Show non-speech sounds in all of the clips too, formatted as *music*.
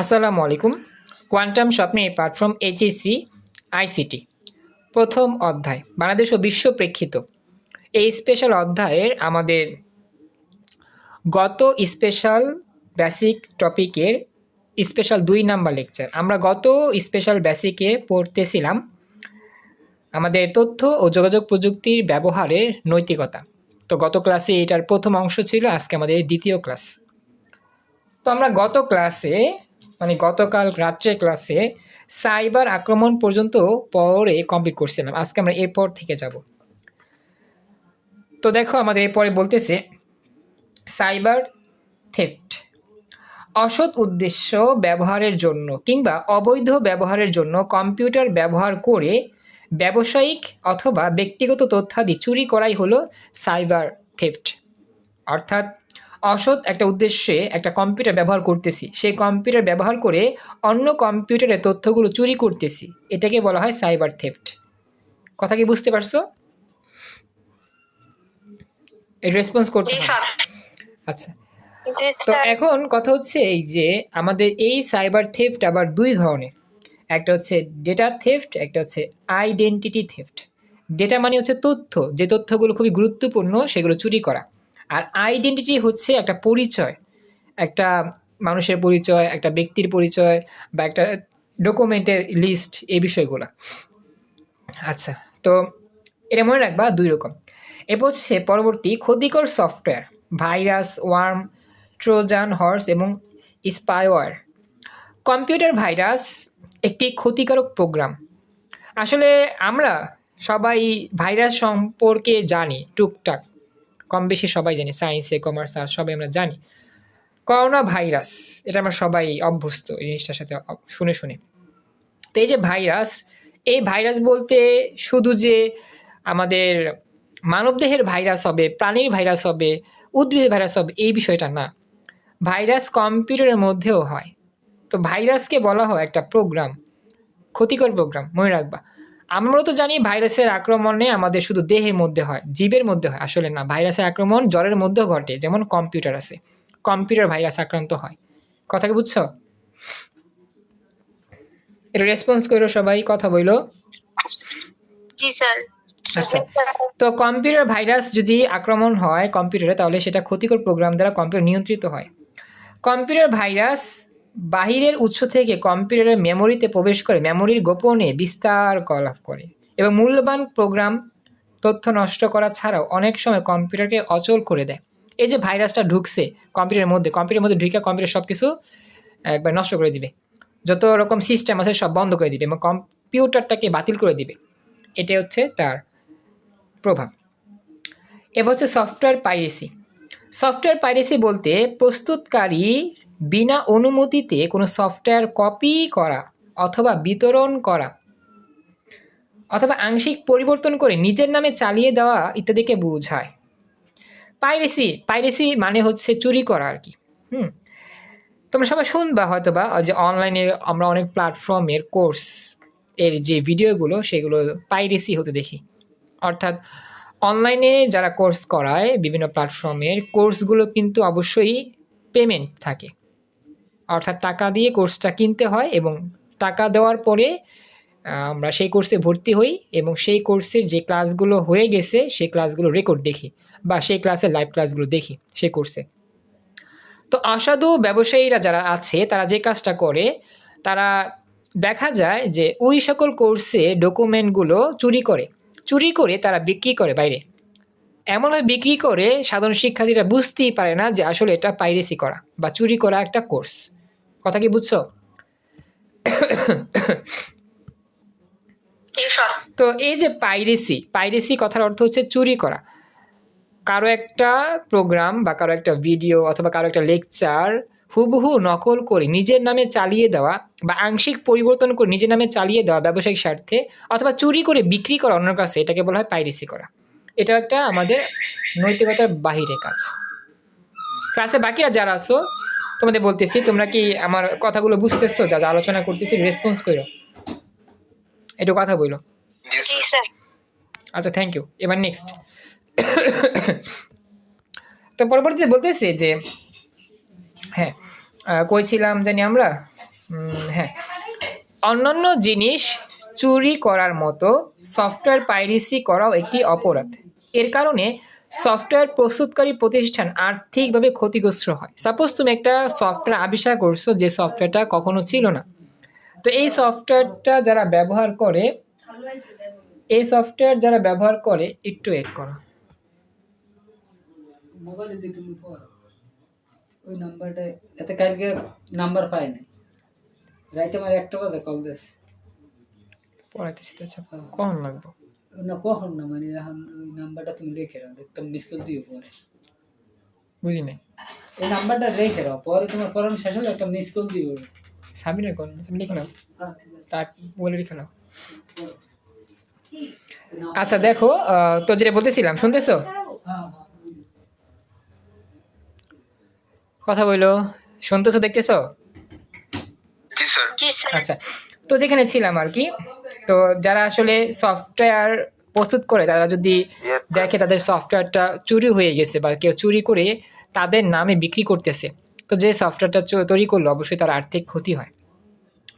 আসসালামু আলাইকুম। কোয়ান্টাম স্বপ্নে প্ল্যাটফর্ম এইচএসসি আইসিটি প্রথম অধ্যায়, বাংলাদেশ ও বিশ্ব প্রেক্ষিত। এই স্পেশাল অধ্যায়ের আমাদের গত স্পেশাল বেসিক টপিকের স্পেশাল দুই নাম্বার লেকচার আমরা গত স্পেশাল বেসিকে পড়তেছিলাম আমাদের তথ্য ও যোগাযোগ প্রযুক্তির ব্যবহারের নৈতিকতা। তো গত ক্লাসে এটার প্রথম অংশ ছিল, আজকে আমাদের দ্বিতীয় ক্লাস তো আমরা গত ক্লাসে মানে গতকাল রাত্রে ক্লাসে সাইবার আক্রমণ পর্যন্ত পরে কমপ্লিট করছিলাম। আজকে আমরা এরপর থেকে যাব। তো দেখো আমাদের এরপরে বলতেছে সাইবার থেফট অসৎ উদ্দেশ্য ব্যবহারের জন্য কিংবা অবৈধ ব্যবহারের জন্য কম্পিউটার ব্যবহার করে ব্যবসায়িক অথবা ব্যক্তিগত তথ্যাদি চুরি করাই হলো সাইবার থেফট অর্থাৎ অসৎ একটা উদ্দেশ্যে একটা কম্পিউটার ব্যবহার করতেছি। সেই কম্পিউটার ব্যবহার করে অন্য কম্পিউটারের তথ্যগুলো চুরি করতেছি। এটাকে বলা হয় সাইবার থেফট। কথা কি বুঝতে পারছ? এই রেসপন্স করতে আচ্ছা। তো এখন কথা হচ্ছে এই যে আমাদের এই সাইবার থেফট আবার দুই ধরনের। একটা হচ্ছে ডেটা থেফট একটা হচ্ছে আইডেন্টিটি থেফট। ডেটা মানে হচ্ছে তথ্য। যে তথ্যগুলো খুবই গুরুত্বপূর্ণ সেগুলো চুরি করা। আর আইডেন্টিটি হচ্ছে একটা পরিচয়, একটা মানুষের পরিচয়, একটা ব্যক্তির পরিচয় বা একটা ডকুমেন্টের লিস্ট এই বিষয়গুলো। আচ্ছা তো এটা মনে রাখবা দুই রকম। এরপর হচ্ছে পরবর্তী ক্ষতিকর software virus worm Trojan horse এবং স্পাইওয়ার কম্পিউটার ভাইরাস একটি ক্ষতিকারক প্রোগ্রাম আসলে আমরা সবাই ভাইরাস সম্পর্কে জানি, টুকটাক। কম বেশি সবাই জানি সায়েন্সে কমার্স আর সবাই আমরা জানি। করোনা ভাইরাস এটা আমরা সবাই অভ্যস্ত এই জিনিসটার সাথে শুনে শুনে। তো এই যে ভাইরাস, এই ভাইরাস বলতে শুধু যে আমাদের মানবদেহের ভাইরাস হবে, প্রাণীর ভাইরাস হবে, উদ্ভিদের ভাইরাস হবে, এই বিষয়টা না। ভাইরাস কম্পিউটারের মধ্যেও হয়। তো ভাইরাসকে বলা হয় একটা প্রোগ্রাম, ক্ষতিকর প্রোগ্রাম, মনে রাখবা। আমরা তো জানি ভাইরাসের আক্রমণে আমাদের শুধু দেহের মধ্যে হয় জীবের মধ্যে হয়। আসলে না ভাইরাসের আক্রমণ জ্বরের মধ্যেও ঘটে যেমন কম্পিউটার আছে। কম্পিউটার ভাইরাস আক্রান্ত হয়। কথা কি বুঝছ? এটা রেসপন্স করো সবাই কথা বইলো। জি স্যার। আচ্ছা তো কম্পিউটার ভাইরাস যদি আক্রমণ হয় কম্পিউটারে তাহলে সেটা ক্ষতিকর প্রোগ্রাম দ্বারা কম্পিউটার নিয়ন্ত্রিত হয়। কম্পিউটার ভাইরাস বাহিরের উৎস থেকে কম্পিউটারের মেমোরিতে প্রবেশ করে মেমোরির গোপনে বিস্তার লাভ করে এবং মূল্যবান প্রোগ্রাম তথ্য নষ্ট করা ছাড়াও অনেক সময় কম্পিউটারকে অচল করে দেয়। এই যে ভাইরাসটা ঢুকছে কম্পিউটারের মধ্যে কম্পিউটারের মধ্যে ঢুকে কম্পিউটার সব কিছু একবার নষ্ট করে দিবে। যত রকম সিস্টেম আছে সব বন্ধ করে দিবে এবং কম্পিউটারটাকে বাতিল করে দিবে। এটা হচ্ছে তার প্রভাব। এবার হচ্ছে সফটওয়্যার পাইরেসি। সফটওয়্যার পাইরেসি বলতে প্রস্তুতকারী বিনা অনুমতিতে কোনো সফটওয়্যার কপি করা অথবা বিতরণ করা অথবা আংশিক পরিবর্তন করে নিজের নামে চালিয়ে দেওয়া ইত্যাদিকে বোঝায়। পাইরেসি পাইরেসি মানে হচ্ছে চুরি করা আর কি। হুম? তোমরা সবাই শুনবা হয়তো বা যে অনলাইনে আমরা অনেক প্ল্যাটফর্মের কোর্স এর যে ভিডিওগুলো সেগুলো পাইরেসি হতে দেখি। অর্থাৎ অনলাইনে যারা কোর্স করায় বিভিন্ন প্ল্যাটফর্মের কোর্সগুলো কিন্তু অবশ্যই পেমেন্ট থাকে। অর্থাৎ টাকা দিয়ে কোর্সটা কিনতে হয় এবং টাকা দেওয়ার পরে আমরা সেই কোর্সে ভর্তি হই এবং সেই কোর্সের যে ক্লাসগুলো হয়ে গেছে, সেই ক্লাসগুলো রেকর্ড দেখি বা সেই ক্লাসের লাইভ ক্লাসগুলো দেখি সেই কোর্সে। তো অসাধু ব্যবসায়ীরা যারা আছে, তারা যে কাজটা করে, তারা দেখা যায় যে ওই সকল কোর্সে ডকুমেন্টগুলো চুরি করে। চুরি করে তারা বিক্রি করে বাইরে। এমনভাবে বিক্রি করে সাধারণ শিক্ষার্থীরা বুঝতেই পারে না যে আসলে এটা পাইরেসি করা বা চুরি করা একটা কোর্স। কথা কি বুঝছ? তো এই যে পাইরেসি পাইরেসি কথার অর্থ হচ্ছে চুরি করা। কারও একটা প্রোগ্রাম বা কারও একটা ভিডিও অথবা কারও একটা লেকচার হুবহু নকল করে নিজের নামে চালিয়ে দেওয়া বা আংশিক পরিবর্তন করে নিজের নামে চালিয়ে দেওয়া ব্যবসায়িক স্বার্থে অথবা চুরি করে বিক্রি করা অন্যের কাছে এটাকে বলা হয় পাইরেসি করা। এটা একটা আমাদের নৈতিকতার বাহিরে কাজ। ক্লাসে বাকিরা যারা আছো তোমাদের বলতেছি তোমরা কি আমার কথাগুলো বুঝতেছো? যা যা আলোচনা করতেছি রেসপন্স করো একটু কথা বলো জি স্যার। আচ্ছা থ্যাংক ইউ এবার নেক্সট তো পরবর্তীতে বলতেছে যে হ্যাঁ কইছিলাম জানি আমরা হ্যাঁ অন্যান্য জিনিস চুরি করার মতো সফটওয়্যার পাইরেসি করাও একটি অপরাধ। এর কারণে সফটওয়্যার প্রস্তুতকারী প্রতিষ্ঠান আর্থিকভাবে ক্ষতিগ্রস্ত হয়। সাপোজ তুমি একটা সফটওয়্যার আবিষ্কার করছ যে সফটওয়্যারটা কখনো ছিল না। তো এই সফটওয়্যারটা যারা ব্যবহার করে এই সফটওয়্যার যারা ব্যবহার করে একটু এড করো। মোবাইলে তুমি পড়ো ওই নাম্বারটা এতে কালকে নাম্বার পাই নাই রাইতে আমার একটা বাজে কল দিস পড়াইতেছি তো আচ্ছা কখন লাগবো? না কখন না? মানে ওই নাম্বারটা তুমি রেখে রাখো একটা মিস কল দিও পরে। বুঝি নাই এই নাম্বারটা রেখে রাখো পরে তোমার পড়ানো শেষ হলে একটা মিস কল দিও। সাবিনা কোন? তুমি লিখে নাও। হ্যাঁ তার বলে লিখে নাও। আচ্ছা দেখো তো যেটা বলতেছিলাম শুনতেছো? হ্যাঁ হ্যাঁ। কথা বইলো। শুনতেছো দেখতেছো? আচ্ছা তো যেখানে ছিলাম আর কি তো যারা আসলে সফটওয়্যার প্রস্তুত করে তারা যদি দেখে তাদের সফটওয়্যারটা চুরি হয়ে গেছে বা কেউ চুরি করে তাদের নামে বিক্রি করতেছে তো যে সফটওয়্যারটা তৈরি করল অবশ্যই তার আর্থিক ক্ষতি হয়।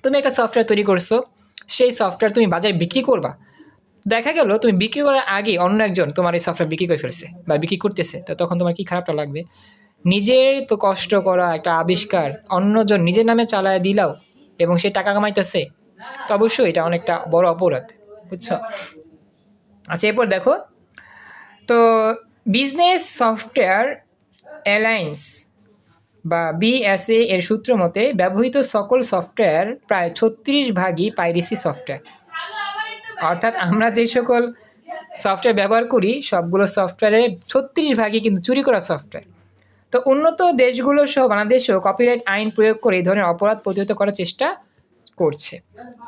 তুমি একটা সফটওয়্যার তৈরি করছ সেই সফটওয়্যার তুমি বাজারে বিক্রি করবা। দেখা গেল তুমি বিক্রি করার আগে অন্য একজন তোমার এই সফটওয়্যার বিক্রি করে ফেলছে বা বিক্রি করতেছে তো তখন তোমার কি খারাপটা লাগবে? নিজের তো কষ্ট করা একটা আবিষ্কার অন্যজন নিজের নামে চালায় দিলাও এবং সে টাকা কামাইতেছে তো অবশ্যই এটা অনেকটা বড় অপরাধ, বুঝছ? আচ্ছা এরপর দেখো। তো বিজনেস সফটওয়্যার অ্যালায়েন্স বা বিএসএ এর সূত্র মতে ব্যবহৃত সকল সফটওয়্যার প্রায় ছত্রিশ ভাগই পাইরেসি সফটওয়্যার অর্থাৎ আমরা যে সকল সফটওয়্যার ব্যবহার করি, সবগুলো সফটওয়্যারের ছত্রিশ ভাগই কিন্তু চুরি করা সফটওয়্যার তো উন্নত দেশগুলো সহ বাংলাদেশও কপিরাইট আইন প্রয়োগ করে এই ধরনের অপরাধ প্রতিহত করার চেষ্টা করছে।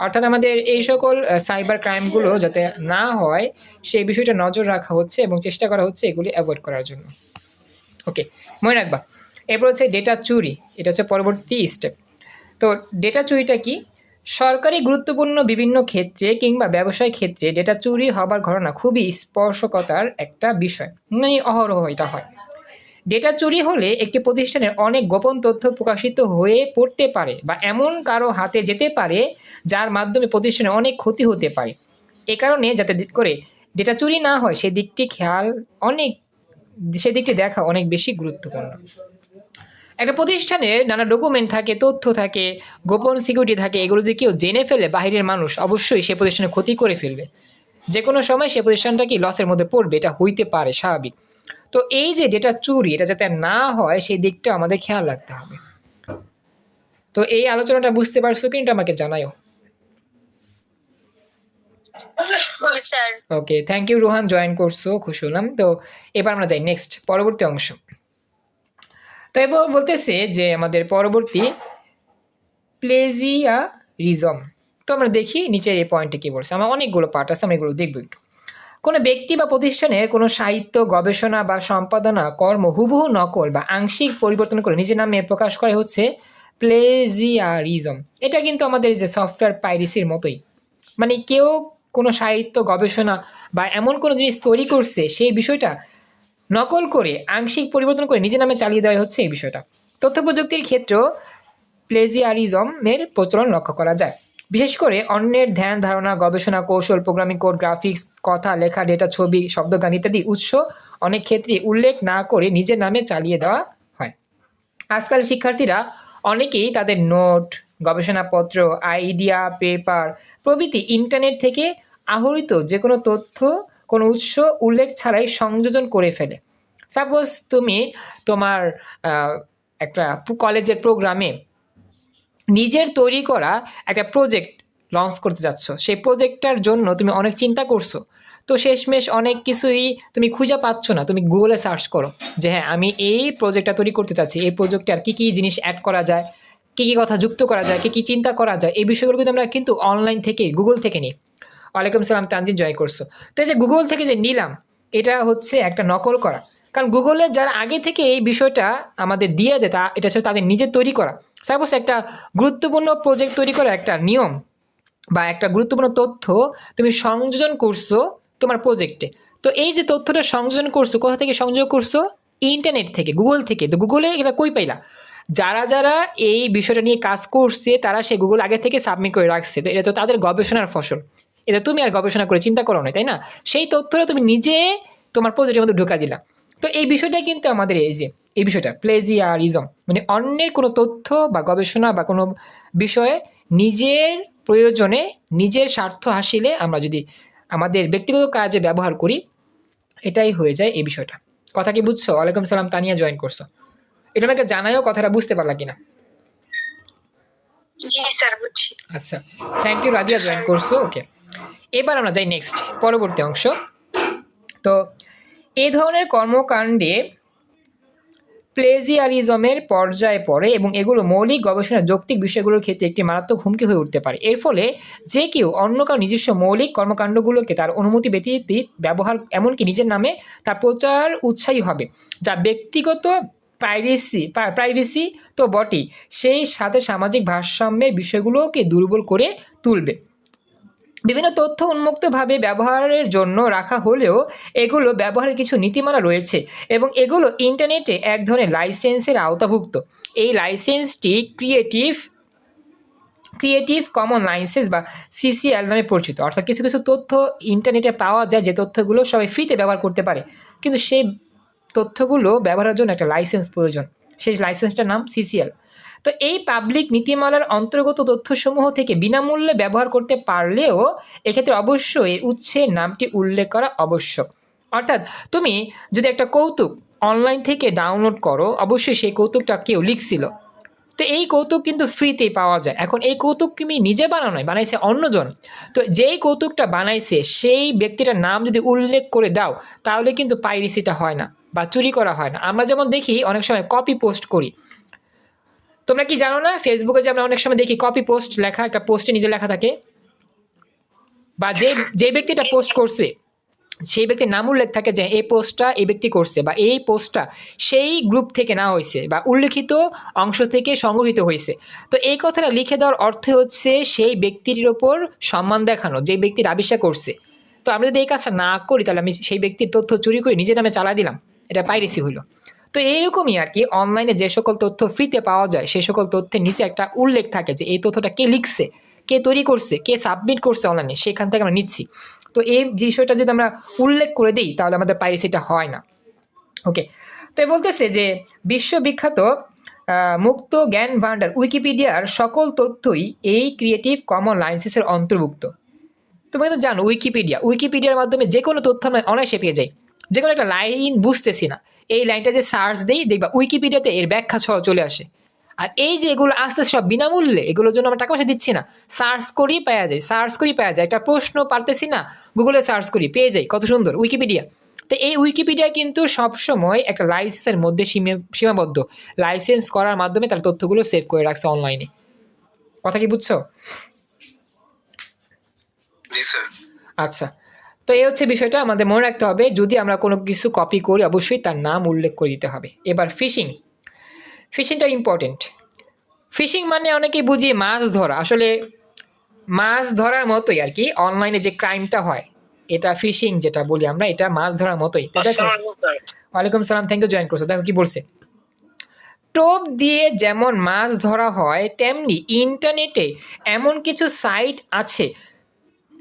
অর্থাৎ আমাদের এই সকল সাইবার ক্রাইমগুলো যাতে না হয়, সেই বিষয়টা নজর রাখা হচ্ছে এবং চেষ্টা করা হচ্ছে এগুলি অ্যাভয়েড করার জন্য। ওকে মনে রাখবা, এরপর হচ্ছে ডেটা চুরি, এটা হচ্ছে পরবর্তী স্টেপ তো ডেটা চুরিটা কি? সরকারি গুরুত্বপূর্ণ বিভিন্ন ক্ষেত্রে কিংবা ব্যবসায় ক্ষেত্রে ডেটা চুরি হবার ঘটনা খুবই স্পর্শকতার একটা বিষয়। মানে অহরহ এটা হয়। ডেটা চুরি হলে একটি প্রতিষ্ঠানের অনেক গোপন তথ্য প্রকাশিত হয়ে পড়তে পারে বা এমন কারও হাতে যেতে পারে যার মাধ্যমে প্রতিষ্ঠানের অনেক ক্ষতি হতে পারে। এ কারণে যাতে করে ডেটা চুরি না হয় সেদিকটি খেয়াল অনেক সেদিকটি দেখা অনেক বেশি গুরুত্বপূর্ণ। একটা প্রতিষ্ঠানে নানা ডকুমেন্ট থাকে, তথ্য থাকে, গোপন সিকিউরিটি থাকে, এগুলো যদি কেউ জেনে ফেলে, বাহিরের মানুষ অবশ্যই সে প্রতিষ্ঠানে ক্ষতি করে ফেলবে। যে কোনো সময় সে প্রতিষ্ঠানটা কি লসের মধ্যে পড়বে, এটা হইতে পারে, স্বাভাবিক। তো এই যে ডেটা চুরি এটা যাতে না হয় সেই দিকটা আমাদের খেয়াল রাখতে হবে। তো এই আলোচনাটা বুঝতে পারছ কিন্তু আমাকে জানাও জি sir. Okay thank you Rohan join করছ খুশি হলাম। তো এবার আমরা যাই নেক্সট পরবর্তী অংশ। তো এবার বলতেছে যে আমাদের পরবর্তী প্লেজিয়ারিজম। তো আমরা দেখি নিচের এই পয়েন্টে কী বলছে। আমার অনেকগুলো পার্ট আছে আমরা এগুলো দেখব একটু। কোনো ব্যক্তি বা প্রতিষ্ঠানের কোনো সাহিত্য, গবেষণা বা সম্পাদনা, কর্ম হুবহু নকল বা আংশিক পরিবর্তন করে নিজের নামে প্রকাশ করা হচ্ছে প্লেজিয়ারিজম। এটা কিন্তু আমাদের যে সফটওয়্যার পাইরেসির মতোই। মানে কেউ কোনো সাহিত্য, গবেষণা বা এমন কোনো জিনিস তৈরি করছে, সেই বিষয়টা নকল করে, আংশিক পরিবর্তন করে নিজের নামে চালিয়ে দেওয়া হচ্ছে এই বিষয়টা। তথ্য প্রযুক্তির ক্ষেত্রেও প্লেজিয়ারিজমের প্রচলন লক্ষ্য করা যায়। বিশেষ করে অন্যের ধ্যান, ধারণা, গবেষণা, কৌশল প্রোগ্রামিং কোড গ্রাফিক্স কথা, লেখা, ডেটা, ছবি শব্দগান ইত্যাদি উৎস অনেক ক্ষেত্রে উল্লেখ না করে নিজের নামে চালিয়ে দেওয়া হয়। আজকাল শিক্ষার্থীরা অনেকেই তাদের নোট, গবেষণাপত্র, আইডিয়া, পেপার প্রভৃতি ইন্টারনেট থেকে আহরিত যে কোনো তথ্য, কোনো উৎস উল্লেখ ছাড়াই সংযোজন করে ফেলে। সাপোজ তুমি তোমার একটা কলেজের প্রোগ্রামে নিজের তৈরি করা একটা প্রজেক্ট লঞ্চ করতে যাচ্ছ। সেই প্রজেক্টটার জন্য তুমি অনেক চিন্তা করছ। তো শেষমেশ অনেক কিছুই তুমি খুঁজে পাচ্ছ না। তুমি গুগলে সার্চ করো যে হ্যাঁ আমি এই প্রজেক্টটা তৈরি করতে চাচ্ছি। এই প্রজেক্টে আর কী কী জিনিস অ্যাড করা যায়? কী কী কথা যুক্ত করা যায়? কী কী চিন্তা করা যায়? এই বিষয়গুলো কিন্তু আমরা কিন্তু অনলাইন থেকে গুগল থেকে নিই। ওয়ালাইকুম সালাম, তানজিন জয় করছ। তো এই যে গুগল থেকে যে নিলাম, এটা হচ্ছে একটা নকল করা। কারণ গুগলে যারা আগে থেকে এই বিষয়টা আমাদের দিয়ে দেয়, তা, এটা হচ্ছে তাদের নিজের তৈরি করা। সাপোজ একটা গুরুত্বপূর্ণ প্রজেক্ট তৈরি করা একটা নিয়ম। বা একটা গুরুত্বপূর্ণ তথ্য তুমি সংযোজন করছ তোমার প্রজেক্টে তো এই যে তথ্যটা সংযোজন করছ, কোথা থেকে সংযোগ করছ? ইন্টারনেট থেকে গুগল থেকে। তো গুগলে এটা কই পাইলা? যারা যারা এই বিষয়টা নিয়ে কাজ করছে, তারা সে গুগল আগে থেকে সাবমিট করে রাখছে। তো এটা তো তাদের গবেষণার ফসল। এটা তুমি আর গবেষণা করে চিন্তা করো না, তাই না? সেই তথ্যটা তুমি নিজে তোমার প্রজেক্টের মধ্যে ঢুকা দিলা। তো এই বিষয়টা কিন্তু আমাদের এই যে, এই বিষয়টা প্লেজিয়ারিজম মানে অন্যের কোনো তথ্য বা গবেষণা বা কোনো বিষয়ে নিজের প্রয়োজনে নিজের স্বার্থ হাসিলে আমরা যদি আমাদের ব্যক্তিগত কাজে ব্যবহার করি এটাই হয়ে যায় এই বিষয়টা। কথা কি বুঝছ? ওয়ালাইকুম সালাম তানিয়া জয়েন করছ। এটা আমাকে জানাইও কথাটা বুঝতে পারলা কিনা? জি স্যার বুঝছি। আচ্ছা থ্যাংক ইউ রাজিয়া জয়েন করছ ওকে এবার আমরা যাই নেক্সট পরবর্তী অংশ। তো এই ধরনের কর্মকাণ্ডে প্লেজিয়ারিজমের পর্যায়ে পড়ে এবং এগুলো মৌলিক গবেষণার যৌক্তিক বিষয়গুলোর ক্ষেত্রে একটি মারাত্মক হুমকি হয়ে উঠতে পারে। এর ফলে যে কেউ অন্য কারও নিজস্ব মৌলিক কর্মকাণ্ডগুলোকে তার অনুমতি ব্যতীত ব্যবহার এমনকি নিজের নামে তার প্রচার উৎসাহী হবে, যা ব্যক্তিগত প্রাইভেসি প্রাইভেসি তো বটেই, সেই সাথে সামাজিক ভারসাম্যের বিষয়গুলোকে দুর্বল করে তুলবে। বিভিন্ন তথ্য উন্মুক্তভাবে ব্যবহারের জন্য রাখা হলেও এগুলো ব্যবহারের কিছু নীতিমালা রয়েছে এবং এগুলো ইন্টারনেটে এক ধরনের লাইসেন্সের আওতাভুক্ত। এই লাইসেন্সটি ক্রিয়েটিভ ক্রিয়েটিভ কমন লাইসেন্স বা সিসিএল নামে পরিচিত। অর্থাৎ কিছু কিছু তথ্য ইন্টারনেটে পাওয়া যায়, যে তথ্যগুলো সবাই ফ্রিতে ব্যবহার করতে পারে। কিন্তু সেই তথ্যগুলো ব্যবহারের জন্য একটা লাইসেন্স প্রয়োজন। সেই লাইসেন্সটার নাম সিসিএল তো এই পাবলিক নীতিমালার অন্তর্গত তথ্যসমূহ থেকে বিনামূল্যে ব্যবহার করতে পারলেও এক্ষেত্রে অবশ্যই উৎসের নামটি উল্লেখ করা আবশ্যক। অর্থাৎ তুমি যদি একটা কৌতুক অনলাইন থেকে ডাউনলোড করো, অবশ্যই সেই কৌতুকটা কেউ লিখছিল। তো এই কৌতুক কিন্তু ফ্রিতেই পাওয়া যায়। এখন এই কৌতুক তুমি নিজে বানানো বানাইছে অন্যজন। তো যেই কৌতুকটা বানাইছে, সেই ব্যক্তিটার নাম যদি উল্লেখ করে দাও, তাহলে কিন্তু পাইরেসিটা হয় না বা চুরি করা হয় না। আমরা যেমন দেখি, অনেক সময় কপি পোস্ট করি। তোমরা কি জানো না ফেসবুকে যে আমরা অনেক সময় দেখি কপি পোস্ট লেখা, একটা পোস্টে নিজে লেখা থাকে? বা যে যে ব্যক্তিটা পোস্ট করছে, সেই ব্যক্তির নাম উল্লেখ থাকে যে এই পোস্টটা এই ব্যক্তি করছে বা এই পোস্টটা সেই গ্রুপ থেকে না হয়েছে বা উল্লেখিত অংশ থেকে সংগৃহীত হয়েছে। তো এই কথাটা লিখে দেওয়ার অর্থ হচ্ছে সেই ব্যক্তির ওপর সম্মান দেখানো, যে ব্যক্তির আবিষ্কার করছে। তো আমরা যদি এই কাজটা না করি, তাহলে আমি সেই ব্যক্তির তথ্য চুরি করে নিজের নামে চালা দিলাম। এটা পাইরেসি হইল তো এইরকমই আর কি অনলাইনে যে সকল তথ্য ফ্রিতে পাওয়া যায়, সে সকল তথ্যের নিচে একটা উল্লেখ থাকে যে এই তথ্যটা কে লিখছে, কে তৈরি করছে, কে সাবমিট করছে অনলাইনে সেখান থেকে আমরা নিচ্ছি। তো এই বিষয়টা যদি আমরা উল্লেখ করে দিই, তাহলে আমাদের পাইরেসিটা হয় না। ওকে তো বলতেছে যে বিশ্ববিখ্যাত মুক্ত জ্ঞান ভান্ডার উইকিপিডিয়ার সকল তথ্যই এই ক্রিয়েটিভ কমন লাইসেন্সের অন্তর্ভুক্ত। তুমি তো জানো উইকিপিডিয়া উইকিপিডিয়ার মাধ্যমে যে কোনো তথ্য আমরা অনায়াসে পেয়ে যাই। যে কোনো একটা লাইন বুঝতেছি না। এই লাইনটা যে সার্চ দেই দেখবা উইকিপিডিয়াতে এর ব্যাখ্যা সহ চলে আসে। আর এই যে এগুলো আস্তে আস্তে সব বিনামূল্যে এগুলোর জন্য আমরা টাকা পয়সা দিচ্ছি না। সার্চ করেই পাওয়া যায় সার্চ করেই পাওয়া যায়। একটা প্রশ্ন পারতেছি না গুগলে সার্চ করি পেয়ে যাই কত সুন্দর উইকিপিডিয়া। তো এই উইকিপিডিয়া কিন্তু সবসময় একটা লাইসেন্সের মধ্যে সীমে- সীমাবদ্ধ। লাইসেন্স করার মাধ্যমে তার তথ্যগুলো সেভ করে রাখছে অনলাইনে। কথা কি বুঝছ? জি স্যার। আচ্ছা। তো এই হচ্ছে বিষয়টা আমাদের মনে রাখতে হবে। যদি আমরা কোনো কিছু কপি করি অবশ্যই তার নাম উল্লেখ করে দিতে হবে। এবার ফিশিং ফিশিংটা ইম্পর্টেন্ট ফিশিং মানে অনেকেই বুঝি মাছ ধরা। আসলে মাছ ধরার মতোই আর কি অনলাইনে যে ক্রাইমটা হয় এটা ফিশিং যেটা বলি আমরা এটা মাছ ধরার মতোই। ওয়ালাইকুম সালাম থ্যাংক ইউ জয়েন করছ। দেখো কি বলছে। টোপ দিয়ে যেমন মাছ ধরা হয় তেমনি ইন্টারনেটে এমন কিছু সাইট আছে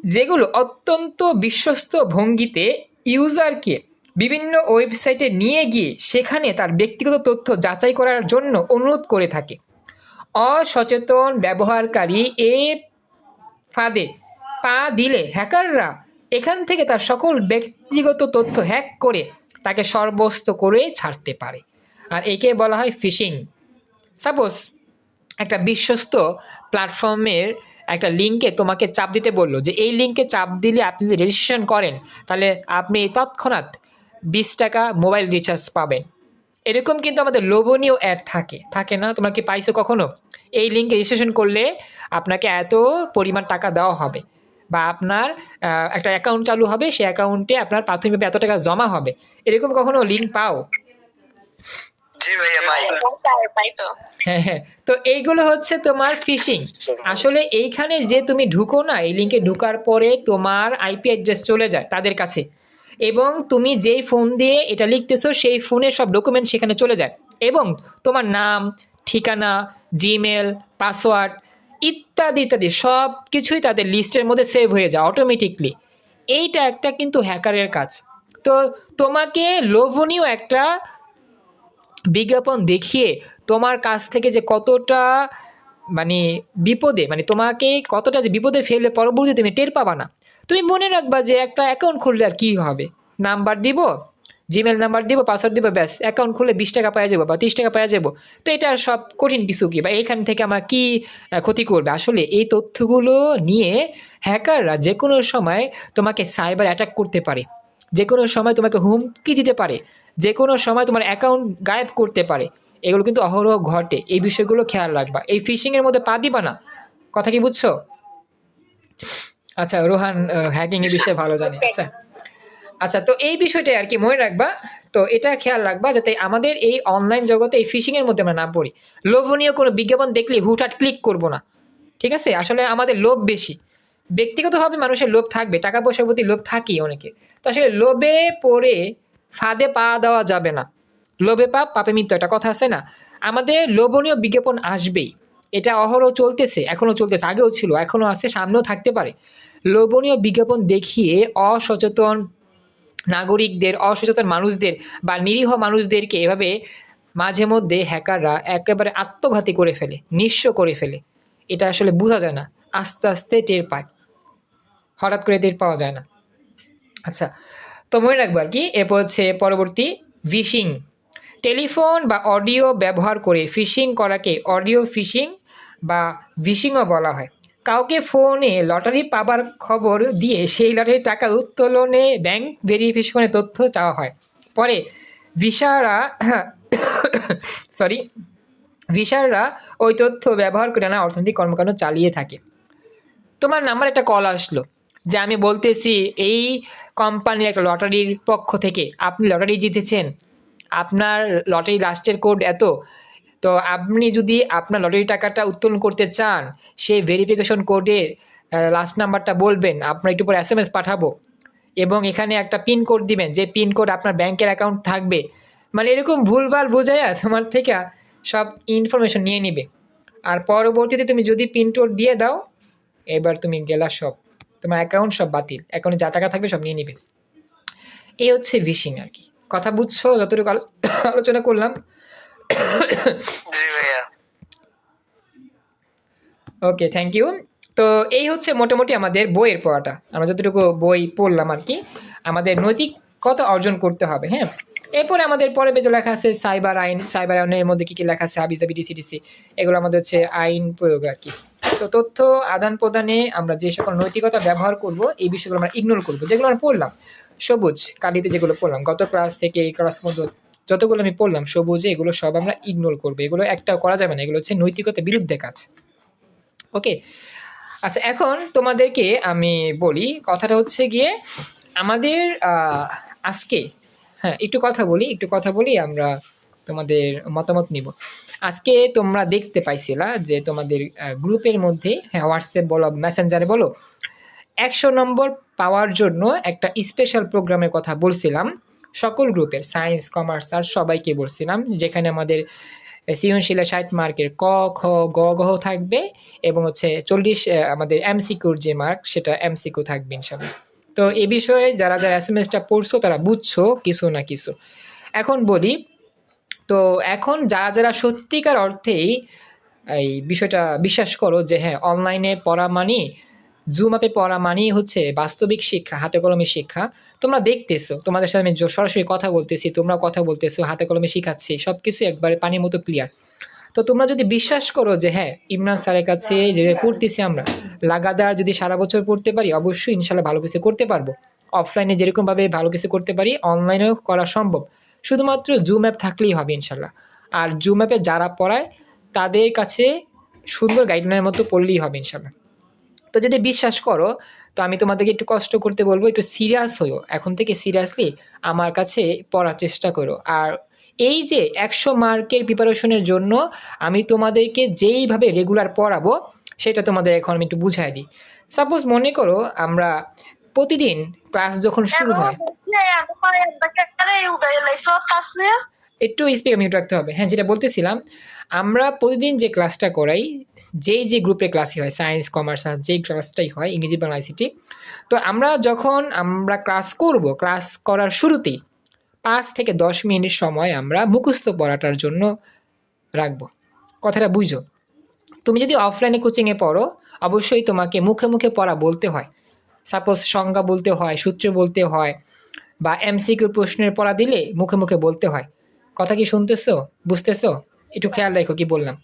যেগুলো অত্যন্ত বিশ্বস্ত ভঙ্গিতে ইউজারকে বিভিন্ন ওয়েবসাইটে নিয়ে গিয়ে সেখানে তার ব্যক্তিগত তথ্য যাচাই করার জন্য অনুরোধ করে থাকে। অসচেতন ব্যবহারকারী এ ফাঁদে পা দিলে হ্যাকাররা এখান থেকে তার সকল ব্যক্তিগত তথ্য হ্যাক করে তাকে সর্বস্ত করে ছাড়তে পারে। আর একে বলা হয় ফিশিং। সাপোজ একটা বিশ্বস্ত প্ল্যাটফর্মের একটা লিঙ্কে তোমাকে চাপ দিতে বলল যে এই লিঙ্কে চাপ দিলে আপনি যদি রেজিস্ট্রেশন করেন তাহলে আপনি তৎক্ষণাৎ বিশ টাকা মোবাইল রিচার্জ পাবেন। এরকম কিন্তু আমাদের লোভনীয় অ্যাড থাকে। থাকে না? তোমরা কি পাইছো কখনো? এই লিঙ্কে রেজিস্ট্রেশন করলে আপনাকে এত পরিমাণ টাকা দেওয়া হবে বা আপনার একটা অ্যাকাউন্ট চালু হবে সেই অ্যাকাউন্টে আপনার প্রাথমিকভাবে এত টাকা জমা হবে। এরকম কখনো লিঙ্ক পাও? জি ভাইয়া পাই তো। হ্যাঁ হ্যাঁ। তো এইগুলো হচ্ছে তোমার ফিশিং আসলে এইখানে যে তুমি ঢুকো না, এই লিঙ্কে ঢুকার পরে তোমার আইপি অ্যাড্রেস চলে যায় তাদের কাছে। এবং তুমি যেই ফোন দিয়ে এটা লিখতেছো, সেই ফোনের সব ডকুমেন্ট সেখানে চলে যায়। এবং তোমার নাম, ঠিকানা জিমেল পাসওয়ার্ড ইত্যাদি ইত্যাদি সব কিছুই তাদের লিস্টের মধ্যে সেভ হয়ে যায় অটোমেটিকলি এইটা একটা কিন্তু হ্যাকারের কাজ। তো তোমাকে লোভনীয় একটা বিজ্ঞাপন দেখিয়ে তোমার কাছ থেকে যে কতটা মানে বিপদে মানে তোমাকে কতটা যে বিপদে ফেললে পরবর্তীতে তুমি টের পাবা না। তুমি মনে রাখবা যে একটা অ্যাকাউন্ট খুললে আর কী হবে? নাম্বার দিব জিমেল নাম্বার দিব পাসওয়ার্ড দিব, ব্যাস। অ্যাকাউন্ট খুলে বিশ টাকা পাওয়া যাব বা তিরিশ টাকা পাওয়া যাব। তো এটা সব কঠিন কিছু কি? বা এইখান থেকে আমার কি ক্ষতি করবে? আসলে এই তথ্যগুলো নিয়ে হ্যাকাররা যে কোনো সময় তোমাকে সাইবার অ্যাটাক করতে পারে। যে কোনো সময় তোমাকে হুমকি দিতে পারে। যে কোনো সময় তোমার অ্যাকাউন্ট গায়েব করতে পারে। এগুলো কিন্তু অহরহ ঘটে। এই বিষয়গুলো খেয়াল রাখবা। এই ফিশিংয়ের মধ্যে পা দিবা না। কথা কি বুঝছ? আচ্ছা রোহান হ্যাকিং এর বিষয়ে ভালো জানি। আচ্ছা। আচ্ছা তো এই বিষয়টাই আর কি মনে রাখবা। তো এটা খেয়াল রাখবা যাতে আমাদের এই অনলাইন জগতে এই ফিশিং এর মধ্যে আমরা না পড়ি। লোভনীয় কোনো বিজ্ঞাপন দেখলে হুটহাট ক্লিক করব না। ঠিক আছে? আসলে আমাদের লোভ বেশি। ব্যক্তিগতভাবে মানুষের লোভ থাকবে টাকা পয়সার প্রতি লোভ থাকি অনেকে। তো আসলে লোভে পড়ে ফাঁদে পা দেওয়া যাবে না। লোভে পাপ, পাপে মৃত্যু, একটা কথা আছে না? আমাদের লোভনীয় বিজ্ঞাপন আসবেই। এটা অহরহ চলতেছে, এখনও চলতেছে, আগেও ছিল, এখনও আছে, সামনেও থাকতে পারে। লোভনীয় বিজ্ঞাপন দেখিয়ে অসচেতন নাগরিকদের, অসচেতন মানুষদের বা নিরীহ মানুষদেরকে এভাবে মাঝে মধ্যে হ্যাকাররা একেবারে আত্মঘাতী করে ফেলে, নিঃস্ব করে ফেলে। এটা আসলে বোঝা যায় না, আস্তে আস্তে টের পায়। হঠাৎ করে টের পাওয়া যায় না। আচ্ছা তো মনে রাখব আর কি, এরপর হচ্ছে পরবর্তী ভিশিং টেলিফোন বা অডিও ব্যবহার করে ফিশিং করাকে অডিও ফিশিং বা ভিশিংও বলা হয়। কাউকে ফোনে লটারি পাবার খবর দিয়ে সেই লটারির টাকা উত্তোলনে, ব্যাংক ভেরিফিকেশনের তথ্য চাওয়া হয়। পরে ভিসারা *coughs* সরি ভিসাররা ওই তথ্য ব্যবহার করে না অর্থনৈতিক কর্মকাণ্ড চালিয়ে থাকে। তোমার নাম্বার একটা কল আসলো যে আমি বলতেছি, এই কোম্পানির একটা লটারির পক্ষ থেকে আপনি লটারি জিতেছেন। আপনার লটারি লাস্টের কোড এত? তো আপনি যদি আপনার লটারি টাকাটা উত্তোলন করতে চান, সেই ভেরিফিকেশন কোডের লাস্ট নাম্বারটা বলবেন, আপনার একটু পরে এস এম এস পাঠাবো। এবং এখানে একটা পিন কোড দিবেন, যে পিন কোড আপনার ব্যাংকের অ্যাকাউন্ট থাকবে। মানে এরকম ভুলভাল বোঝায় তোমার থেকে সব ইনফরমেশন নিয়ে নিবে। আর পরবর্তীতে তুমি যদি পিন কোড দিয়ে দাও, এবার তুমি গেলা সব। তোমার অ্যাকাউন্ট সব বাতিল। অ্যাকাউন্টে যা টাকা থাকবে সব নিয়ে নিবে। এই হচ্ছে ভিশিং আর কি। কথা বুঝছ? যতটুকু আলোচনা করলাম। ওকে থ্যাংক ইউ তো এই হচ্ছে মোটামুটি আমাদের বইয়ের পড়াটা। আমরা যতটুকু বই পড়লাম আর কি আমাদের নৈতিকতা অর্জন করতে হবে হ্যাঁ? এরপরে আমাদের পরে বেজে লেখা আছে সাইবার আইন। সাইবার আইনের মধ্যে কী কী লেখা আছে? হাবিজাবি ডিসিডিসি। এগুলো আমাদের হচ্ছে আইন প্রয়োগ আর কি। তো তথ্য আদান প্রদানে আমরা যে সকল নৈতিকতা ব্যবহার করব এই বিষয়গুলো আমরা ইগনোর করব। যেগুলো আমরা পড়লাম। সবুজ কালিতে যেগুলো পড়লাম, গত ক্লাস থেকে এই ক্লাস মধ্যে যতগুলো আমি পড়লাম, সবুজে এগুলো সব আমরা ইগনোর করব। এগুলো একটাও করা যাবে না, এগুলো হচ্ছে নৈতিকতার বিরুদ্ধে কাজ। ওকে আচ্ছা এখন তোমাদেরকে আমি বলি, কথাটা হচ্ছে গিয়ে আমাদের আজকে হ্যাঁ একটু কথা বলি, একটু কথা বলি, আমরা তোমাদের মতামত নিব। আজকে তোমরা দেখতে পাইছিলা যে তোমাদের গ্রুপের মধ্যে হ্যাঁ হোয়াটসঅ্যাপ বলো মেসেঞ্জারে বলো একশো নম্বর পাওয়ার জন্য একটা স্পেশাল প্রোগ্রামের কথা বলছিলাম। সকল গ্রুপের সায়েন্স কমার্স আর সবাইকে বলছিলাম যেখানে আমাদের সৃজনশীলা ষাট মার্কের ক, খ, গ গহ থাকবে এবং হচ্ছে চল্লিশ আমাদের এমসিকিউর যে মার্ক সেটা এমসিকিউ থাকবে ইনশাল্লাহ তো এ বিষয়ে যারা যারা এস এম এসটা পড়ছো তারা বুঝছ কিছু না কিছু। এখন বলি, তো এখন যারা যারা সত্যিকার অর্থেই এই বিষয়টা বিশ্বাস করো যে হ্যাঁ অনলাইনে পড়া মানি জুম অ্যাপে পড়া মানেই হচ্ছে বাস্তবিক শিক্ষা, হাতে কলমে শিক্ষা। তোমরা দেখতেছো, তোমাদের সাথে আমি সরাসরি কথা বলতেছি তোমরা কথা বলতেছো, হাতে কলমে শিখাচ্ছি সব কিছু একবারে পানির মতো ক্লিয়ার তো তোমরা যদি বিশ্বাস করো যে হ্যাঁ ইমরান স্যারের কাছে যে পড়তেছি আমরা, লাগাতার যদি সারা বছর পড়তে পারি, অবশ্যই ইনশাল্লাহ ভালো কিছু করতে পারব। অফলাইনে যেরকমভাবে ভালো কিছু করতে পারি, অনলাইনেও করা সম্ভব। শুধুমাত্র জুম অ্যাপ থাকলেই হবে ইনশাল্লাহ। আর জুম অ্যাপে যারা পড়ায়, তাদের কাছে সুন্দর গাইডলাইনের মতো পড়লেই হবে ইনশাল্লাহ। তো যদি বিশ্বাস করো তো আমি তোমাদেরকে একটু কষ্ট করতে বলব একটু সিরিয়াস হইও এখন থেকে সিরিয়াসলি আমার কাছে পড়ার চেষ্টা করো আর এই যে একশো মার্কের প্রিপারেশনের জন্য আমি তোমাদেরকে যেইভাবে রেগুলার পড়াবো সেটা তোমাদের এখন আমি একটু বুঝাই দিই সাপোজ মনে করো আমরা প্রতিদিন ক্লাস যখন শুরু হয় একটু স্পিকার মিউট রাখতে হবে। হ্যাঁ যেটা বলতেছিলাম, আমরা প্রতিদিন যে ক্লাসটা করাই, যেই যে গ্রুপে ক্লাসই হয় সায়েন্স কমার্স আর যেই ক্লাসটাই হয়, ইংরেজি, বাংলা আইসিটি তো আমরা যখন আমরা ক্লাস করব ক্লাস করার শুরুতেই পাঁচ থেকে দশ মিনিট সময় আমরা মুখস্থ পড়াটার জন্য রাখব। কথাটা বুঝো তুমি যদি অফলাইনে কোচিংয়ে পড়ো, অবশ্যই তোমাকে মুখে মুখে পড়া বলতে হয়। সাপোজ সংজ্ঞা বলতে হয়, সূত্র বলতে হয়, বা এমসিকিউ প্রশ্নের পড়া দিলে মুখে মুখে বলতে হয়। কথা কি শুনতেছো? বুঝতেছো? একটু খেয়াল রাখো কি বললাম।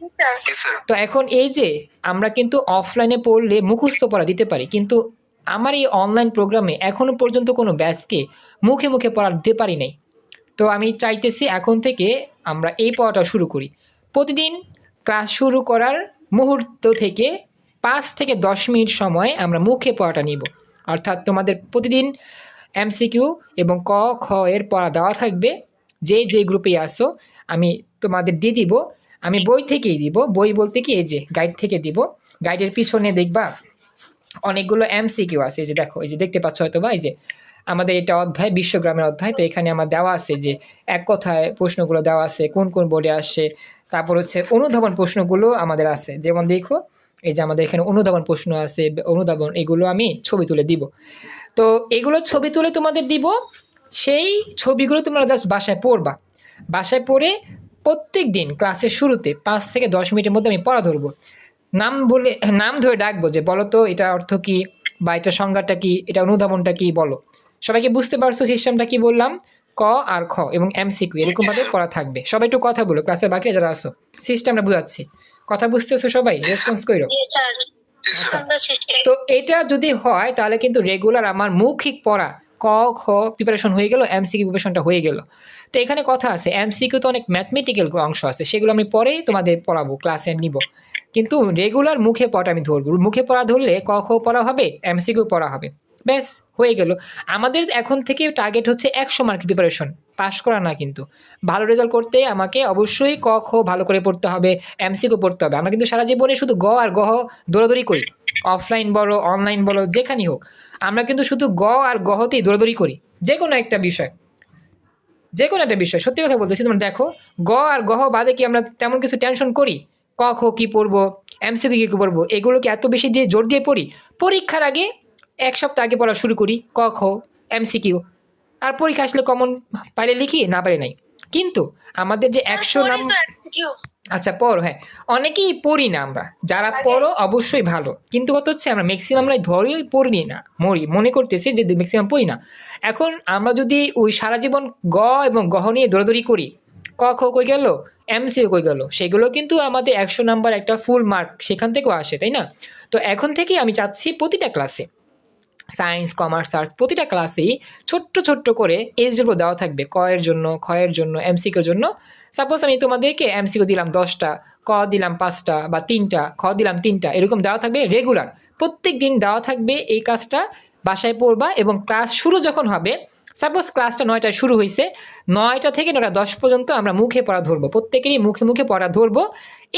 তো এখন এই যে আমরা কিন্তু অফলাইনে পড়লে মুখস্থ পড়া দিতে পারি কিন্তু আমার এই অনলাইন প্রোগ্রামে এখনও পর্যন্ত কোনো ব্যাচকে মুখে মুখে পড়া দিতে পারি নাই। তো আমি চাইতেছি এখন থেকে আমরা এই পড়াটা শুরু করি। প্রতিদিন ক্লাস শুরু করার মুহূর্ত থেকে পাঁচ থেকে দশ মিনিট সময় আমরা মুখে পড়াটা নিব। অর্থাৎ তোমাদের প্রতিদিন এমসিকিউ এবং ক খ এর পড়া দেওয়া থাকবে। যে যে গ্রুপে আসো, আমি তোমাদের দিয়ে দিব, আমি বই থেকেই দিব। বই বলতে কি, এই যে গাইড থেকে দিব। গাইডের পিছনে দেখবা অনেকগুলো এমসিকিউ আছে, এই যে দেখো, এই যে দেখতে পাচ্ছ হয়তো বা এই যে আমাদের এটা অধ্যায়, বিশ্বগ্রামের অধ্যায়, তো এখানে আমার দেওয়া আছে যে, এক কথায় প্রশ্নগুলো দেওয়া আছে, কোন কোন বোর্ডে আসে, তারপর হচ্ছে অনুধাবন প্রশ্নগুলো আমাদের আছে। যেমন দেখো, এই যে আমাদের এখানে অনুধাবন প্রশ্ন আছে, অনুধাবন, এগুলো আমি ছবি তুলে দিব। তো এগুলো ছবি তুলে তোমাদের দিব সেই ছবিগুলো তোমরা জাস্ট বাসায় পড়বা। বাসায় পড়ে প্রত্যেক দিন ক্লাসের শুরুতে পাঁচ থেকে দশ মিনিটের মধ্যে আমি পড়া ধরবো। নাম বলে নাম ধরে ডাকবো যে বলো তো এটা অর্থ কি? বা এটা সংজ্ঞাটা কি? এটা অনুধাবনটা কি? বলো। সবাইকে বুঝতে পারছ সিস্টেমটা কি বললাম? ক আর খ এবং এম সি এমসিকিউ এরকমভাবে পড়া থাকবে। সবাই একটু কথা বলো ক্লাসের বাকি যারা আসো সিস্টেমটা বুঝাচ্ছি। কথা বুঝতেছো সবাই রেসপন্স করো সিস্টেম তো এটা যদি হয় তাহলে কিন্তু রেগুলার আমার মৌখিক পড়া ক, খ প্রিপারেশন হয়ে গেল এমসিকিউ প্রিপারেশনটা হয়ে গেল। তো এখানে কথা আছে এমসিকিউ তো অনেক ম্যাথমেটিক্যাল অংশ আছে, সেগুলো আমি পরে তোমাদের পড়াবো ক্লাসে নিব। কিন্তু রেগুলার মুখে পড়া আমি ধরবো, মুখে পড়া ধরলে ক, খ পড়া হবে এমসিকিউ পড়া হবে। ব্যাস, হয়ে গেল। আমাদের এখন থেকে টার্গেট হচ্ছে একশো মার্ক প্রিপারেশন পাশ করা না কিন্তু। ভালো রেজাল্ট করতে আমাকে অবশ্যই ক, খ ভালো করে পড়তে হবে এমসিকিউ পড়তে হবে। আমরা কিন্তু সারা জীবনে শুধু গ আর গহ দৌড়াদৌড়ি করি। অফলাইন বলো অনলাইন বলো যেখানেই হোক আমরা কিন্তু শুধু গ আর গহতেই দৌড়াদৌড়ি করি যে কোনো একটা বিষয়। যে কোনো একটা বিষয় সত্যি কথা বলতেছি তোমরা দেখো গ আর গহ বাদে কি আমরা তেমন কিছু টেনশন করি? ক খ কী পড়ব এমসিকিউ কী পড়ব এগুলো কি এত বেশি দিয়ে জোর দিয়ে পড়ি পরীক্ষার আগে এক সপ্তাহ আগে পড়া শুরু করি ক খ এমসিকিউ আর পরীক্ষা আসলে কমন পাইলে লিখি না পারে নাই। কিন্তু আমাদের যে একশো নাম আচ্ছা পড়ো হ্যাঁ। অনেকেই পড়ি না আমরা। যারা পড়ো অবশ্যই ভালো। কিন্তু কত হচ্ছে আমরা ম্যাক্সিমামরাই ধরেই পড়ি না মরি। মনে করতেছি যে ম্যাক্সিমাম পড়ি না। এখন আমরা যদি ওই সারা জীবন গ এবং গহ নিয়ে দৌড়াদৌড়ি করি ক খ কই গেল? এমসিও কই গেল? সেগুলো কিন্তু আমাদের একশো নাম্বার একটা ফুল মার্ক সেখান থেকেও আসে তাই না? তো এখন থেকে আমি চাচ্ছি প্রতিটা ক্লাসে সায়েন্স কমার্স আর্টস প্রতিটা ক্লাসেই ছোট্ট ছোট্ট করে এজগুলো দেওয়া থাকবে। ক এর জন্য খ এর জন্য এমসিকিউর জন্য সাপোজ আমি তোমাদেরকে এমসিকিউ দিলাম দশটা, ক দিলাম পাঁচটা বা তিনটা, খ দিলাম তিনটা, এরকম দেওয়া থাকবে রেগুলার প্রত্যেক দিন দেওয়া থাকবে এই কাজটা বাসায় পড়বা এবং ক্লাস শুরু যখন হবে সাপোজ ক্লাসটা নয়টায় শুরু হয়েছে নয়টা থেকে নয়টা দশ পর্যন্ত আমরা মুখে পড়া ধরবো, প্রত্যেকেরই মুখে মুখে পড়া ধরবো,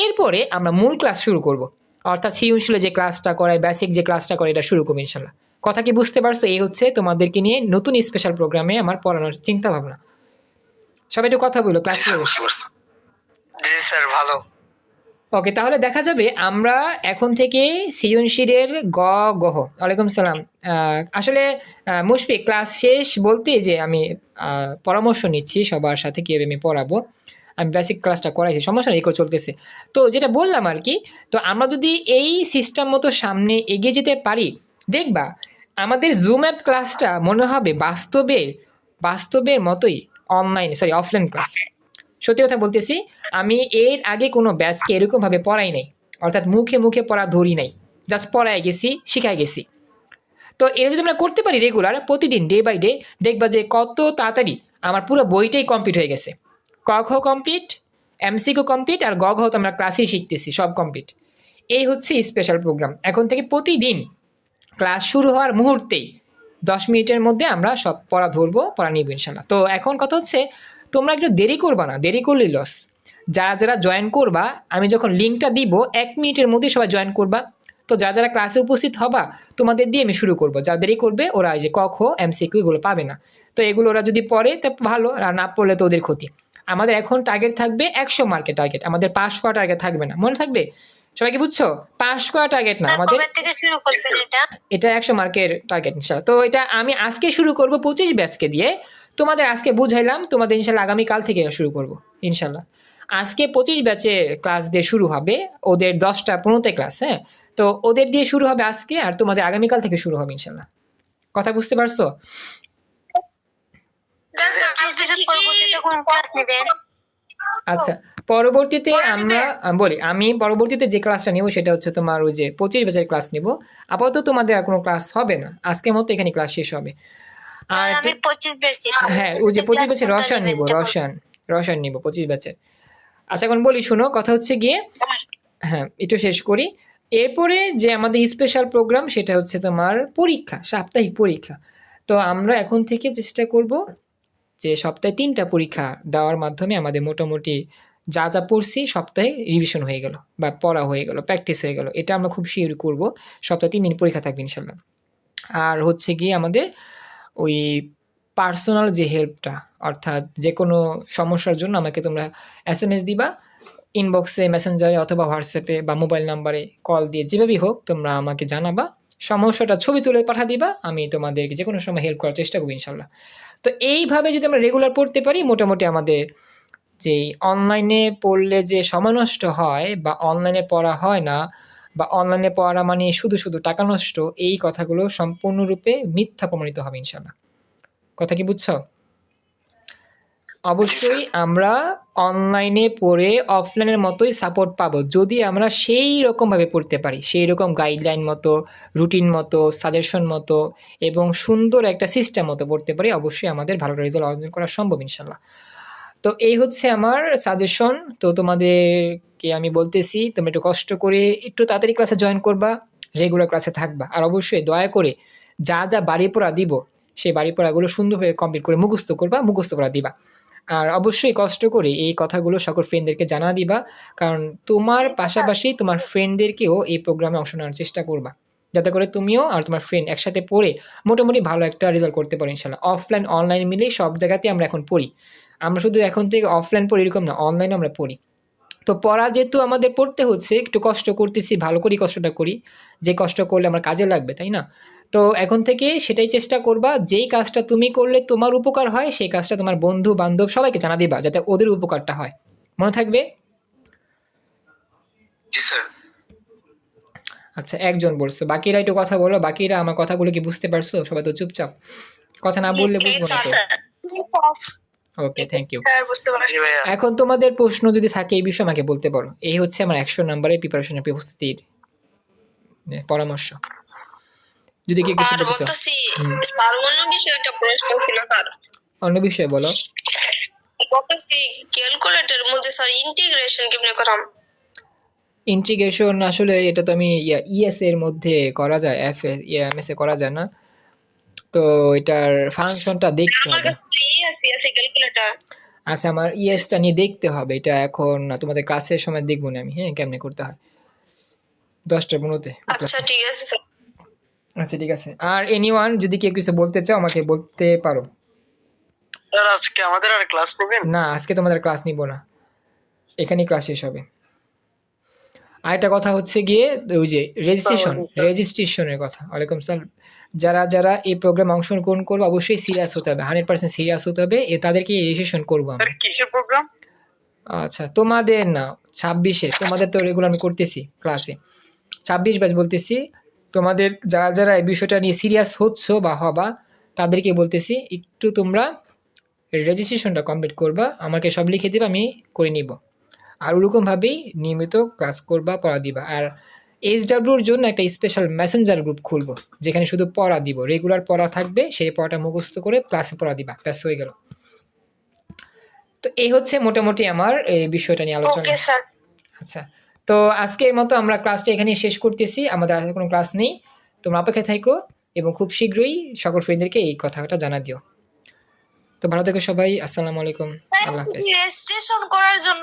এরপরে আমরা মূল ক্লাস শুরু করব। অর্থাৎ সৃজনশীলে যে ক্লাসটা করায় বেসিক যে ক্লাসটা করে এটা শুরু করব ইনশাল্লাহ। কথা কি বুঝতে পারছ? এই হচ্ছে তোমাদেরকে নিয়ে নতুন স্পেশাল প্রোগ্রামে আমার পড়ানোর চিন্তা ভাবনা সবাই একটু কথা বলো ক্লাস জি স্যার ভালো। ওকে তাহলে দেখা যাবে আমরা এখন থেকে সৃজনশীলের গ গহ ওয়ালাইকুম সালাম। আসলে মুশফিক ক্লাস শেষ বলতে যে আমি পরামর্শ নিচ্ছি সবার সাথে কীভাবে আমি পড়াবো। আমি বেসিক ক্লাসটা করাইছি সমস্যা নেই, চলতেছে। তো যেটা বললাম আর কি তো আমরা যদি এই সিস্টেম মতো সামনে এগিয়ে যেতে পারি দেখবা আমাদের জুম অ্যাপ ক্লাসটা মনে হবে বাস্তবের বাস্তবের মতোই অনলাইন সরি অফলাইন ক্লাস সত্যি কথা বলতেছি, আমি এর আগে কোনো ব্যাচকে এরকমভাবে পড়াই নাই। অর্থাৎ মুখে মুখে পড়া ধরি নাই। জাস্ট পড়ায় গেছি শিখাই গেছি। তো এটা যদি আমরা করতে পারি রেগুলার প্রতিদিন ডে বাই ডে দেখবা যে কত তাড়াতাড়ি আমার পুরো বইটাই কমপ্লিট হয়ে গেছে। ক খ কমপ্লিট এমসিকিউ কমপ্লিট আর গ তো আমরা ক্লাসেই শিখতেছি, সব কমপ্লিট এই হচ্ছে স্পেশাল প্রোগ্রাম এখন থেকে প্রতিদিন ক্লাস শুরু হওয়ার মুহূর্তেই দশ মিনিটের মধ্যে আমরা সব পড়া ধরবো, পড়া নিব ইনশাল্লাহ তো এখন কথা হচ্ছে, তোমরা একটু দেরি করবা না, দেরি করলেই লস যারা যারা জয়েন করবা, আমি যখন লিঙ্কটা দিব, এক মিনিটের মধ্যে সবাই জয়েন করবা। তো যারা যারা ক্লাসে উপস্থিত হবা, তোমাদের দিয়ে আমি শুরু করব। যারা দেরি করবে, ওরা এই যে ক, খ এমসিকিউ এগুলো পাবে না। তো এগুলো ওরা যদি পড়ে, তো ভালো, আর না পড়লে তো ওদের ক্ষতি। আমাদের এখন টার্গেট থাকবে একশো মার্কের টার্গেট আমাদের পাস করা টার্গেট থাকবে না। মনে থাকবে? সবাই কি বুঝছ? পাস করা টার্গেট না আমাদের। এটা? এটা একশো মার্কের টার্গেট ইনশাল্লাহ তো এটা আমি আজকে শুরু করব পঁচিশ ব্যাচকে দিয়ে। তোমাদের আজকে বুঝাইলাম তোমাদের ইনশাল্লাহ আগামীকাল থেকে শুরু করব ইনশাল্লাহ আজকে পঁচিশ ব্যাচে ক্লাস দিয়ে শুরু হবে ওদের দশটা পনেরোতে ক্লাস হ্যাঁ? তো ওদের দিয়ে শুরু হবে আজকে আর তোমাদের আগামীকাল থেকে শুরু হবে ইনশাল্লাহ কথা বুঝতে পারছ? আচ্ছা পরবর্তীতে আমরা বলি আমি পরবর্তীতে যে ক্লাসটা নেব সেটা হচ্ছে তোমার ওই যে পঁচিশ ব্যাচের ক্লাস নেব। আপাতত তোমাদের আর কোনো ক্লাস হবে না। আজকের মতো এখানে ক্লাস শেষ হবে। আর বেশি হ্যাঁ ওই যে পঁচিশ ব্যাচের রসায়ন নিব রসায়ন রসায়ন নিব পঁচিশ ব্যাচের আচ্ছা এখন বলি শোনো কথা হচ্ছে গিয়ে হ্যাঁ। একটু শেষ করি। এরপরে যে আমাদের স্পেশাল প্রোগ্রাম সেটা হচ্ছে তোমার পরীক্ষা সাপ্তাহিক পরীক্ষা। তো আমরা এখন থেকে চেষ্টা করব যে সপ্তাহে তিনটা পরীক্ষা দেওয়ার মাধ্যমে আমাদের মোটামুটি যা যা পড়ছি সপ্তাহে রিভিশন হয়ে গেল বা পড়া হয়ে গেল প্র্যাকটিস হয়ে গেল। এটা আমরা খুব শিওর করব। সপ্তাহে তিন দিন পরীক্ষা থাকবে ইনশাল্লাহ। আর হচ্ছে গিয়ে আমাদের ওই পার্সোনাল যে হেল্পটা অর্থাৎ যে কোনো সমস্যার জন্য আমাকে তোমরা এস এম এস দিবা ইনবক্সে মেসেঞ্জারে অথবা হোয়াটসঅ্যাপে বা মোবাইল নাম্বারে কল দিয়ে যেভাবেই হোক তোমরা আমাকে জানাবা। সমস্যাটা ছবি তুলে পাঠা দিবা, আমি তোমাদেরকে যে কোনো সময় হেল্প করার চেষ্টা করব ইনশাল্লাহ। তো এইভাবে যদি আমরা রেগুলার পড়তে পারি, মোটামুটি আমাদের যে অনলাইনে পড়লে যে সময় নষ্ট হয় বা অনলাইনে পড়া হয় না বা অনলাইনে পড়া মানে শুধু শুধু টাকা নষ্ট, এই কথাগুলো সম্পূর্ণরূপে মিথ্যা প্রমাণিত হবে ইনশাল্লাহ কথা কি বুঝছ? অবশ্যই আমরা অনলাইনে পড়ে অফলাইনের মতোই সাপোর্ট পাবো। যদি আমরা সেই রকমভাবে পড়তে পারি, সেই রকম গাইডলাইন মতো রুটিন মতো সাজেশন মতো এবং সুন্দর একটা সিস্টেম মতো পড়তে পারি, অবশ্যই আমাদের ভালো রেজাল্ট অর্জন করা সম্ভব ইনশাল্লাহ। তো এই হচ্ছে আমার সাজেশন তো তোমাদেরকে আমি বলতেছি, তোমরা একটু কষ্ট করে একটু তাড়াতাড়ি ক্লাসে জয়েন করবা রেগুলার ক্লাসে থাকবা। আর অবশ্যই দয়া করে যা যা বাড়ি পড়া দিব, সেই বাড়ি পড়াগুলো সুন্দরভাবে কমপ্লিট করে মুখস্থ করবা, মুখস্থ করা দিবা। আর অবশ্যই কষ্ট করে এই কথাগুলো সকল ফ্রেন্ডদেরকে জানা দিবা। কারণ তোমার পাশাপাশি তোমার ফ্রেন্ডদেরকেও এই প্রোগ্রামে অংশ নেওয়ার চেষ্টা করবা। যাতে করে তুমিও আর তোমার ফ্রেন্ড একসাথে পড়ে মোটামুটি ভালো একটা রেজাল্ট করতে পারো ইনশাল্লাহ অফলাইন অনলাইন মিলে সব জায়গাতে আমরা এখন পড়ি। আমরা শুধু এখন থেকে অফলাইন পড়ি এরকম না অনলাইনে আমরা পড়ি। তো পড়া যেহেতু আমাদের পড়তে হচ্ছে একটু কষ্ট করতেছি ভালো করেই কষ্টটা করি। যে কষ্ট করলে আমার কাজে লাগবে তাই না? তো এখন থেকে সেটাই চেষ্টা করবা যেই কাজটা তুমি করলে তোমার উপকার হয় সেই কাজটা তোমার বন্ধু বান্ধব সবাইকে জানা দিবা যাতে ওদের উপকারটা হয়। মনে থাকবে? আচ্ছা একজন বলছো বাকিরা একটু কথা বলো বাকিরা আমার কথাগুলো কি বুঝতে পারছ? সবাই তো চুপচাপ। কথা না বললে বুঝব না তো? ওকে থ্যাংক ইউ বুঝতে পারছি। এখন তোমাদের প্রশ্ন যদি থাকে এই বিষয়ে আমাকে বলতে পারো। এই হচ্ছে আমার একশো নাম্বারের প্রিপারেশনের প্রস্তুতির এ, পরামর্শ। যদি কি কিছু বলতে। বলতেছি স্যার অন্য বিষয়ে একটা প্রশ্ন ছিল স্যার অন্য বিষয়ে বলো। বলতেছি ক্যালকুলেটর মধ্যে স্যার ইন্টিগ্রেশন কেমনে করাম? ইন্টিগ্রেশন আসলে এটা তো আমি ইএস এর মধ্যে করা যায় এফ এম এস এ করা যায় না। তো এটার ফাংশনটা দেখতে হবে। ক্যালকুলেটর আচ্ছা আমার ইএসটা নিয়ে দেখতে হবে। এটা এখন তোমাদের ক্লাসের সময় দেখব না আমি হ্যাঁ কেমনে করতে হয়। দশটা পনেরোতে আচ্ছা ঠিক আছে স্যার আচ্ছা ঠিক আছে। আর এনিওয়ান যদি কেউ কিছু বলতে চাও আমাকে বলতে পারো। স্যার আজকে আমাদের আর ক্লাস নেবেন? না আজকে তোমাদের ক্লাস নিব না। এখানেই ক্লাস শেষ হবে। আরেকটা কথা হচ্ছে গিয়ে ওই যে রেজিস্ট্রেশন রেজিস্ট্রেশনের কথা। ওয়ালাইকুম সালাম। যারা যারা এই প্রোগ্রাম অংশগ্রহণ করবে অবশ্যই সিরিয়াস হতে হবে হান্ড্রেড পার্সেন্ট সিরিয়াস হতে হবে। এ তাদেরকে রেজিস্ট্রেশন করব আমরা। স্যার কিসের প্রোগ্রাম আচ্ছা তোমাদের না ছাব্বিশে তোমাদের তো রেগুলার আমি করতেছি ক্লাসে ছাব্বিশ ব্যাচ বলতেছি। তোমাদের যারা যারা এই বিষয়টা নিয়ে সিরিয়াস হচ্ছ বা হবা তাদেরকে বলতেছি একটু তোমরা রেজিস্ট্রেশনটা কমপ্লিট করবা আমাকে সব লিখে দিবা আমি করে নিব। আর ওরকমভাবেই নিয়মিত ক্লাস করবা পড়া দিবা। আর এইচ ডাব্লিউর জন্য একটা স্পেশাল মেসেঞ্জার গ্রুপ খুলবো যেখানে শুধু পড়া দিব। রেগুলার পড়া থাকবে সেই পড়াটা মুখস্থ করে ক্লাসে পড়া দিবা ব্যাস হয়ে গেল। তো এই হচ্ছে মোটামুটি আমার এই বিষয়টা নিয়ে আলোচনা। আচ্ছা। তো আজকে আজকের মতো আমরা ক্লাসটা এখানেই শেষ করতেছি। আমাদের আর কোনো ক্লাস নেই। তোমরা অপেক্ষায় থাকো এবং খুব শীঘ্রই সকল ফ্রেন্ডদেরকে এই কথাটা জানা দিও। তো ভালো থেকো সবাই। আসসালামু আলাইকুম। আল্লাহ হাফেজ। করার জন্য।